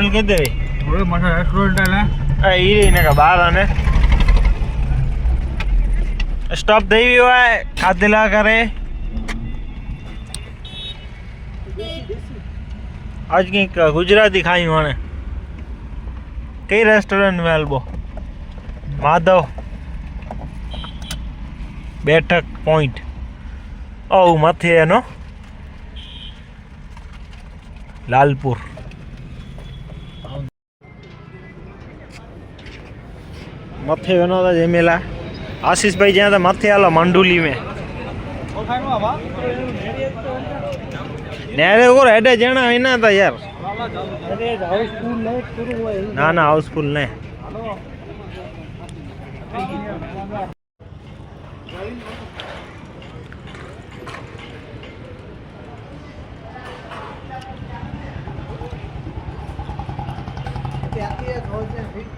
Restaurant కి దేవి ఒరే మన రెస్టారెంట్ అలా ఆ ఈ నేక బారానే સ્ટોપ થઈ ગયો હોય ખાધેલા કરે. આજ કઈ ગુજરાતી ખાઈ મને કઈ રેસ્ટોરન્ટ મેં આલબો? માધવ. બેઠક પોઈન્ટ ઓ માથે એનો. લાલપુર. મથે એનો તો જમેલા આશીષભાઈ જ્યાં त મથે આલો મંડુલી में નેરે ઓર હેડે જણા વિના હતા યાર. ના ના હાઉસફુલ ને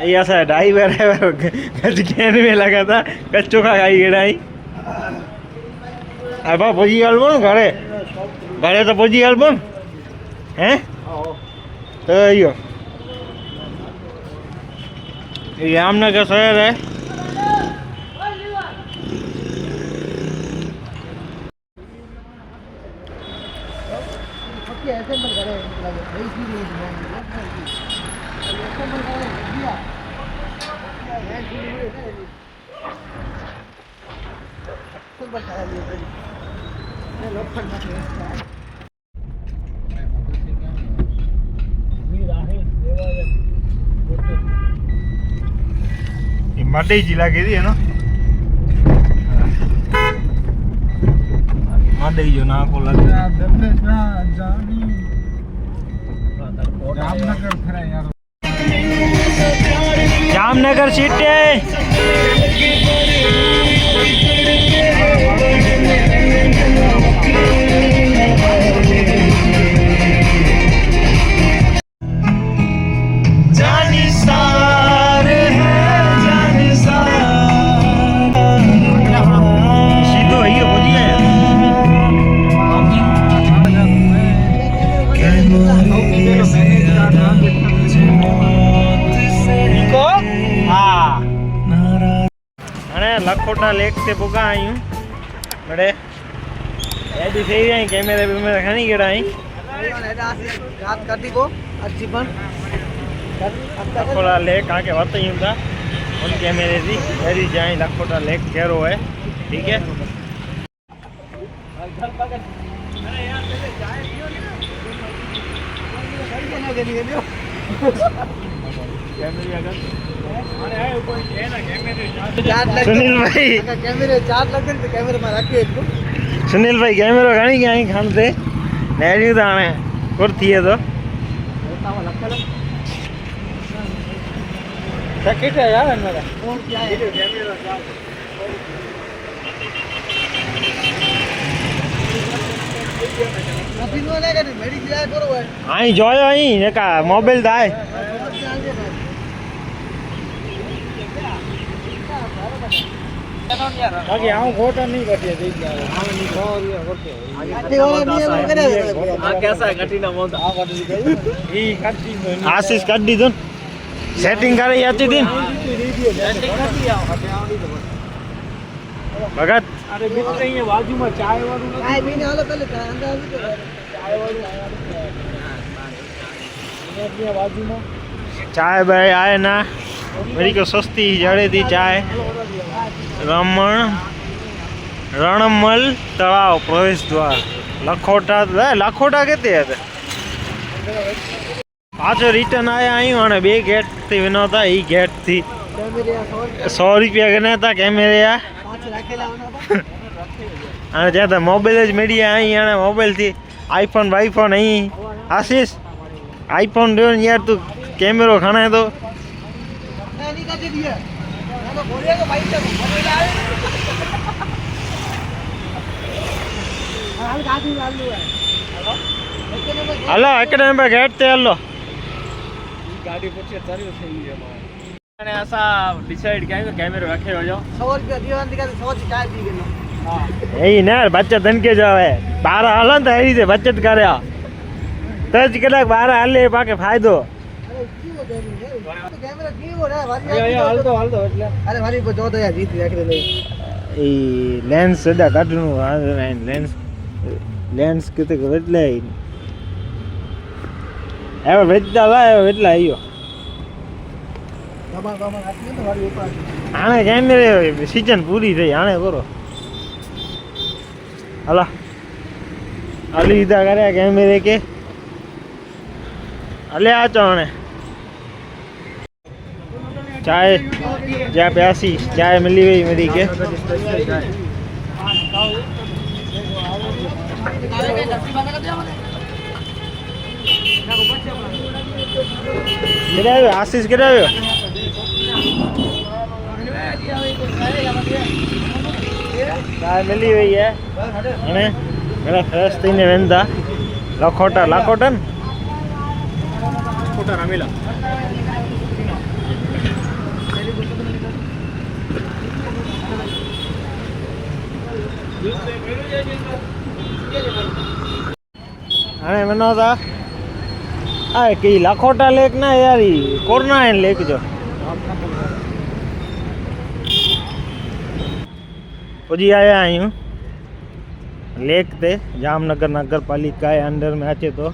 ऐसा है, ढाई बार गजगैन में लगा था कच्चो का खाई गिराई अब पहुँची गलबो घरे? घरे तो पहुँची गलबो हैं? तो यो। रामनगर शहर है। ऐसे मत करे મઢી જિલ્લા કીધી એનો? મઢી જો નાકો લાગે જામનગર ખરા યાર. ये लोखंड अपना लेक से बुका आई हूँ। बड़े ऐसी सही आई कैमरे भी मैं रखा नहीं गिरा आई। रात कर दी को अच्छी पर लखोटा लेक आके वत ही हूँ उन कैमरे जी ऐसी जाए लखोटा लेक कह है। ठीक है? सुनील भाई। कैमरे खानी क्या खानते नैरू तो आने कुर्ती है तो। आई जॉय आई। मोबाइल तो था आशीष कट दी दन सेटिंग कर भगत अरे बीच में ये बाजू में चाय वालों ने चाय पीने वाला पहले था अंदर भी चाय वालों ने अपनी आवाज़ में चाय भाई आए ना मेरी को सस्ती जड़े थी चाय रमण रणमल तलाव प्रवेश द्वार लखोटा लखोटा कहते आज रिटर्न आया आई हूँ बे गेट थी विनोद ही गेट थी सौ रुपया कहना था कैमेरे यार जहाँ था मोबाइल मीडिया आई है मोबाइल थी आईफोन वाईफोन आई आशीष आईफोन दो यार तू कैमरों खाना है तो હાલ એકડે નંબર ગેટ તે હલો. ગાડી પછી ચાલ્યું થઈ ગયું અને આસા ડિસાઈડ કે કેમેરો રાખ્યો જો. 100 રૂપિયા દીવાન દીકા સો થી ચાર પી ગયો હા. એ ને બચત ધનકે જાવે બાર હાલો ને તો એ બચત કર્યા તો જ કદાચ બાર હાલે પાકે ફાયદો. અરે લેન્સ સદા કાઢનું લેન્સ કેમેરે સિઝન પૂરી થઈ, આને કરો. હાલા. અલી કર્યા, કેમેરે કે. અલે આ ચોણે ચાય જ્યાં પ્યાસી ચાય મિલી ગઈ મેરી કે કેટલા આવ્યો આશીષ કેટલા આવ્યો ચાય મિલી ગઈ હે અને પેલા ફ્રેશ થઈને વેંદા લખોટા લાખોટા ને ફોટા રમેલા અને મનોદા આ કે લાખોટા લેક ના યાર કોરના એન લેક જો પછી આયા અહીં લેક તે જામનગર નગરપાલિકા અંડર में આચે તો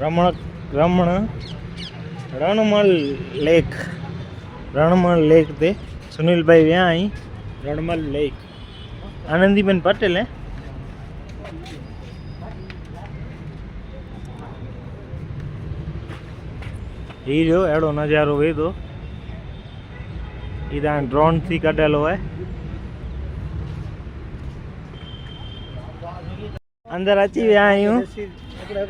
રમણ રમણ રણમલ લેક રણમલ લેક તે. સુનિલભાઈ વ્યા અહીં રણમલ લેક. આનંદીબેન પટેલ હે? એ જો એડો નજારો વેધો. એ ત્યાં ડ્રોનથી કાઢેલો હોય. અંદર અચી વ્યા અહીં એકડે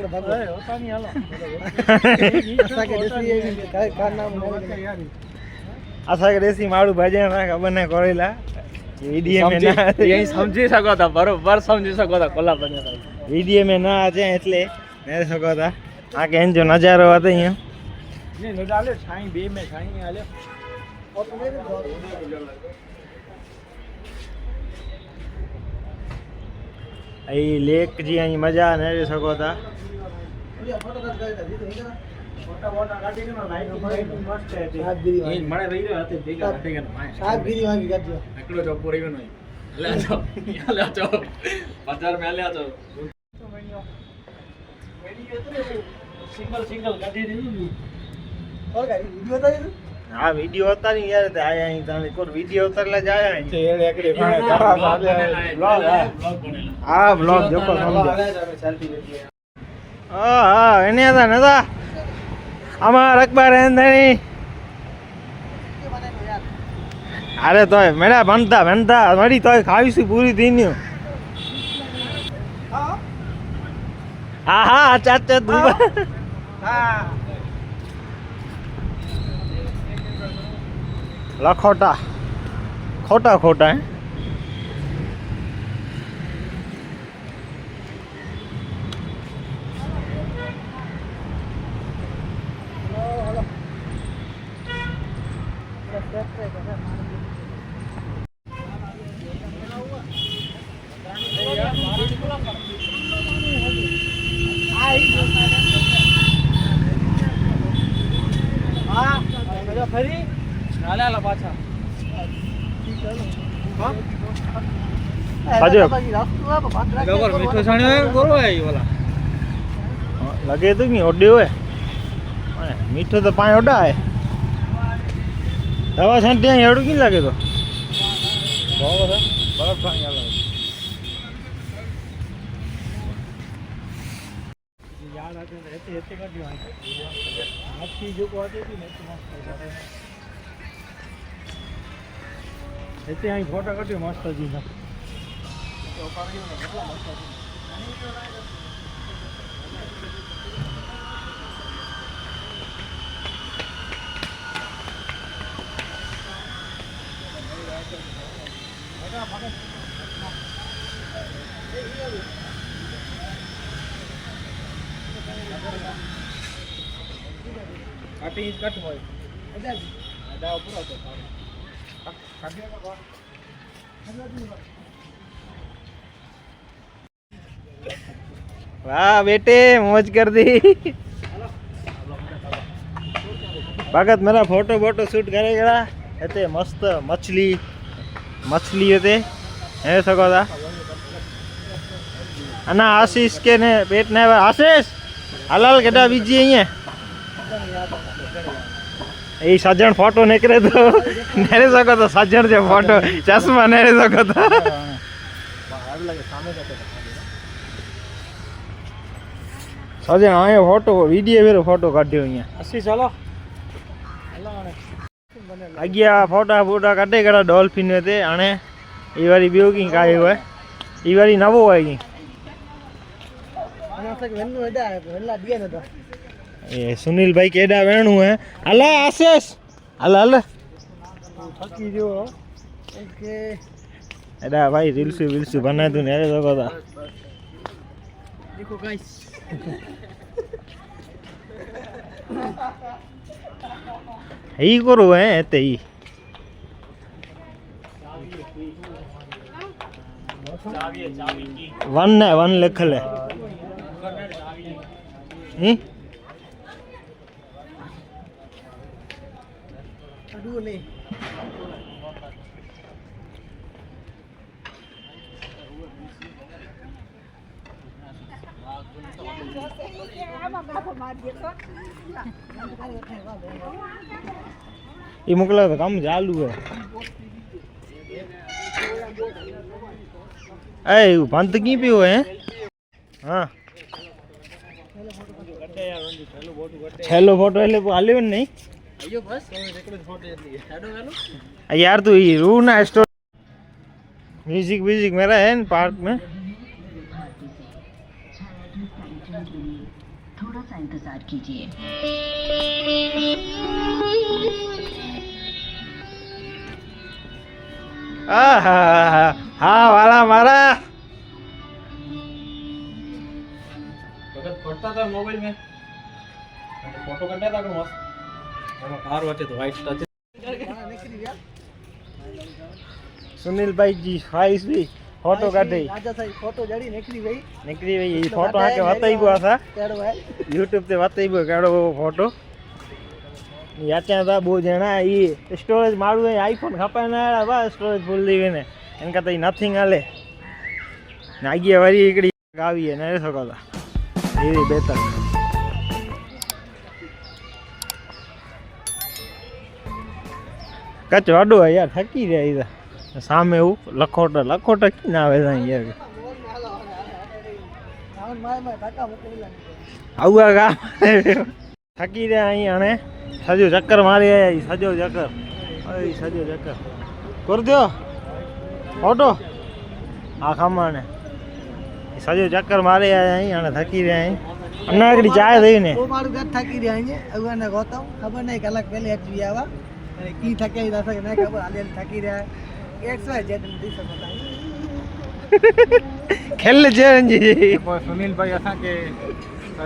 આશા દેશી મારું ભાજ્યા ના ખબર ને કરેલા વીડીએમ ના સમજી શકો તા બરોબર સમજી શકો તા કોલા બને વીડીએમ ના છે એટલે મેં શકો હતા આ કેન જો નજારો હતો અહીંયા. ને નડાલે ડાલે છાઈ બે મે છાઈ આલે અહીં લેક જે અહીં મજા ને શકો હતા સિંગલ સિંગલ દીધી હા. વીડિયો હતા. ને યાર તે આયા અહીં કોઈ વીડિયો ઉતારલા જ આયા અહીં? એડે એકડી ભાણે તારા સાથે બ્લોગ હા હા બ્લોગ જોકો સમજા હા હા એને હતા નતા? અમાર અકબર એંધણી અરે તોય મેળા ભણતા ભણતા મળી તોય ખાવીશું પૂરી થઈ ન્યું હા હા. ચાચા તું લખોટા ખોટા ખોટા હા? હાલે હાલે પાછા. લગે તો નહીં ઓડે હોય. મીઠો તો પાણી ઓડાય દવા છે ત્યાં એવડું કેમ લાગે તો? બરાબર બરફ હાલે યાદ રહેતે રહેતે કાઢ્યું હાથથી જો હતી ને ये अँ फ़ोटो कटो मस्त जी कट कट हो आधा ऊपर होता है। વાહ, બેટે, મોજ કર દી ભગત મેરા ફોટો બોટો શૂટ કરેગા એતે મસ્ત મછલી મછલી હતે હે સકોદા અને આશીષ કે ને પેટ ને આશીષ, હાલાલ ગડા બીજી અહીંયા. એ સજ્જણ ફોટો નીકળે તો નેરી શકો તો સજ્જણ છે ફોટો ચશ્મા નેરી શકો તો. સજ્જણ અહીંયા ફોટો વીડિયો વેરો ફોટો કાઢ્યો અહીંયા. અસી ચાલો અગિયા ફોટા ફોટા કાઢે કડા ડોલ્ફિન તે અને એ વારી બીવું કઈ કાંઈ હોય. એ વારી નવો હોય કઈ વેલા દીએ નતો. એ સુનિલભાઈ કેડા વેણું હે હાલે આશેષ હાલ હાલ થકી ગયો કે એડા ભાઈ રીલ્સુ વિલ્સુ બનાવ્યું ને એ લોકો તા દેખો ગાઈસ ઈ કરું હે તે ઈ વન ને વન લખલે હી અડું નહીં એ મોકલા તો કામ ચાલુ હે એ એવું ભંત કી પીવો હે હા છેલ્લો ફોટો એટલે હાલ્યો ને નહીં यार तू ये रू ना स्टोर तो- म्यूज़िक व्यूजिक मेरा है पार्क में। थोड़ा सा इंतज़ार कीजिए। हा हाँ, वाला मारा। फटता था मोबाइल में। फ़ोटो करना था तो मस्त। સારું હતું વ્હાઈટ ટચ સુનિલભાઈજી હાઈસ ભાઈ ફોટો કાઢી. આજા સાહેબ ફોટો જડી નીકળી ગઈ. નીકળી ગઈ. એ ફોટો આકે વતાઈ ગયો આસા કેડો હે YouTube તે વતાઈ ગયો કેડો ફોટો યાત્યા હતા બહુ જણા એ સ્ટોરેજ મારું એ આઈફોન ખપાય ના બા સ્ટોરેજ ફૂલ દીવીને એને કરતા નથિંગ હાલે. ને વળી એકડી ગાવીએ ને એ એવી બેતર કચવાડો યાર, થકી જાય સામે એવું લખોટ લખોટ કી ના આવે ત્યાં યાર આવું આ કામ થકી રહ્યા અહીંયા અને સજો ચક્કર મારી આવ્યા સજો ચક્કર. સજો ચક્કર. કરજો ઓટો. આ ખામાને. સજો ચક્કર મારી આવ્યા અહીં અને થકી રહ્યા અહીં અનાગડી ચાય દઈને. બહુ મારું ઘર થાકી રહ્યા અહીંયા અવાને ગોતમ ખબર નહીં, કલાક પહેલી હજી આવા. અને કી થકે થશે કે નહીં ખબર હાલી હાલી થાકી રહ્યા એક્સ વાય જેડ નથી શકતા ખેલ છે રંજી સુનિલભાઈ હતા કે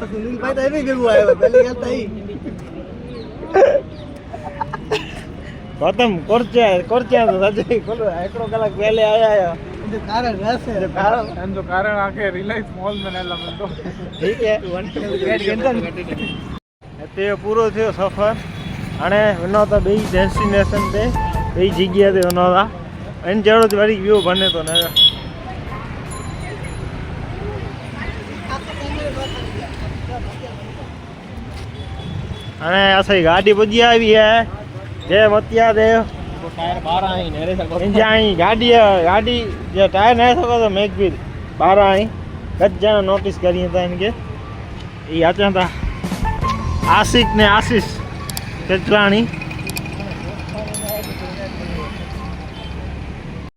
સુનિલભાઈ તો એની ભેગું આવ્યો પહેલી ਗੱਲ તો ઈ ગૌતમ કોરચા કોરચા તો સજે કોલો એકડો કલાક પહેલે આયા એનું કારણ રહેશે કારણ એમ તો કારણ આખે રિલાયન્સ મોલ में नेला मन तो ઠીક હે તે પૂરો થયો સફર અને વનોતા બે ડેસ્ટિનેશન તે બે જગ્યાએ વનોતા એની જરૂર વળી વ્યૂ બને તો ને અને અસઈ ગાડી બધી આવી હે. જે મતિયા દેવ ગાડી ગાડી જે ટાયર નહીં શકો તો મેઘભીર બાર અહીં. ગજ નોટિસ કરીએ હતા એમ કે. એ હતા આશિક ને આશીષ. ચચરાણી